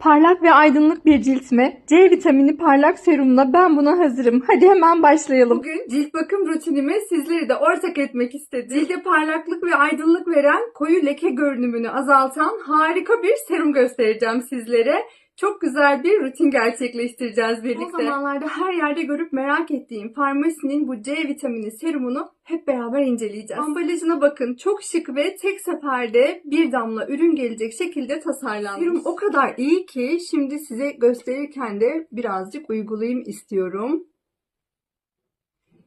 Parlak ve aydınlık bir cilt mi? C vitamini parlak serumla ben buna hazırım. Hadi hemen başlayalım. Bugün cilt bakım rutinimi sizleri de ortak etmek istedim. Cilde parlaklık ve aydınlık veren, koyu leke görünümünü azaltan harika bir serum göstereceğim sizlere. Çok güzel bir rutin gerçekleştireceğiz birlikte. Son zamanlarda her yerde görüp merak ettiğim farmasinin bu C vitamini serumunu hep beraber inceleyeceğiz. Ambalajına bakın. Çok şık ve tek seferde bir damla ürün gelecek şekilde tasarlanmış. Serum o kadar iyi ki şimdi size gösterirken de birazcık uygulayayım istiyorum.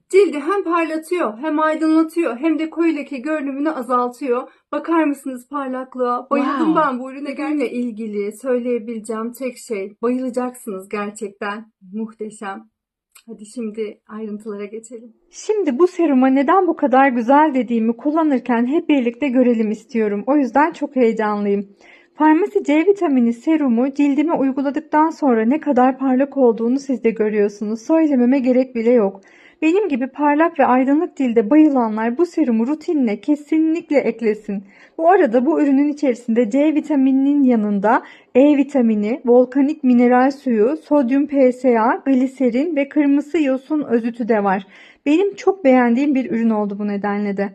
Cildi hem parlatıyor, hem aydınlatıyor, hem de koyu leke görünümünü azaltıyor. Bakar mısınız parlaklığa? Bayıldım Wow. ben bu ürüne. Ürünle ilgili söyleyebileceğim tek şey, bayılacaksınız gerçekten. Muhteşem. Hadi şimdi ayrıntılara geçelim. Şimdi bu seruma neden bu kadar güzel dediğimi kullanırken hep birlikte görelim istiyorum. O yüzden çok heyecanlıyım. Farmasi C vitamini serumu cildime uyguladıktan sonra ne kadar parlak olduğunu siz de görüyorsunuz. Söylememe gerek bile yok. Benim gibi parlak ve aydınlık cilde bayılanlar bu serumu rutinine kesinlikle eklesin. Bu arada bu ürünün içerisinde C vitamininin yanında E vitamini, volkanik mineral suyu, sodyum PSA, gliserin ve kırmızı yosun özütü de var. Benim çok beğendiğim bir ürün oldu bu nedenle de.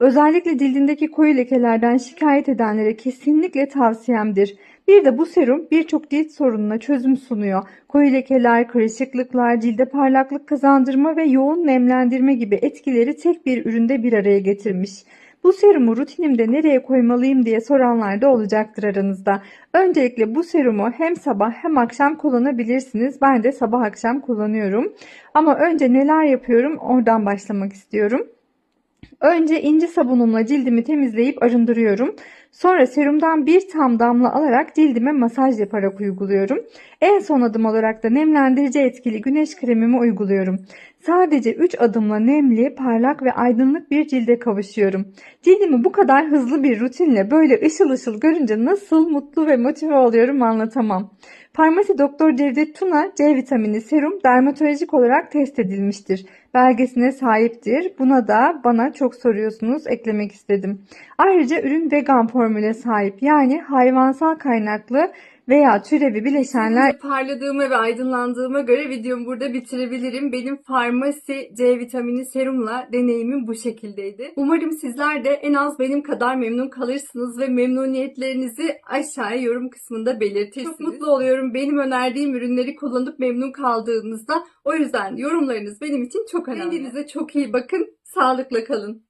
Özellikle cildindeki koyu lekelerden şikayet edenlere kesinlikle tavsiyemdir. Bir de bu serum birçok cilt sorununa çözüm sunuyor. Koyu lekeler, kırışıklıklar, cilde parlaklık kazandırma ve yoğun nemlendirme gibi etkileri tek bir üründe bir araya getirmiş. Bu serumu rutinimde nereye koymalıyım diye soranlar da olacaktır aranızda. Öncelikle bu serumu hem sabah hem akşam kullanabilirsiniz. Ben de sabah akşam kullanıyorum. Ama önce neler yapıyorum oradan başlamak istiyorum. Önce ince sabunumla cildimi temizleyip arındırıyorum. Sonra serumdan bir tam damla alarak cildime masaj yaparak uyguluyorum. En son adım olarak da nemlendirici etkili güneş kremimi uyguluyorum. Sadece 3 adımla nemli, parlak ve aydınlık bir cilde kavuşuyorum. Cildimi bu kadar hızlı bir rutinle böyle ışıl ışıl görünce nasıl mutlu ve motive oluyorum anlatamam. Farmasi Doktor Cevdet Tuna C vitamini serum dermatolojik olarak test edilmiştir. Belgesine sahiptir. Buna da bana çok soruyorsunuz eklemek istedim. Ayrıca ürün vegan formüle sahip yani hayvansal kaynaklı veya türevi bileşenler parladığıma ve aydınlandığıma göre videomu burada bitirebilirim. Benim farmasi C vitamini serumla deneyimim bu şekildeydi. Umarım sizler de en az benim kadar memnun kalırsınız ve memnuniyetlerinizi aşağıya yorum kısmında belirtirsiniz. Çok mutlu oluyorum benim önerdiğim ürünleri kullanıp memnun kaldığınızda. O yüzden yorumlarınız benim için çok önemli. Kendinize çok iyi bakın. Sağlıkla kalın.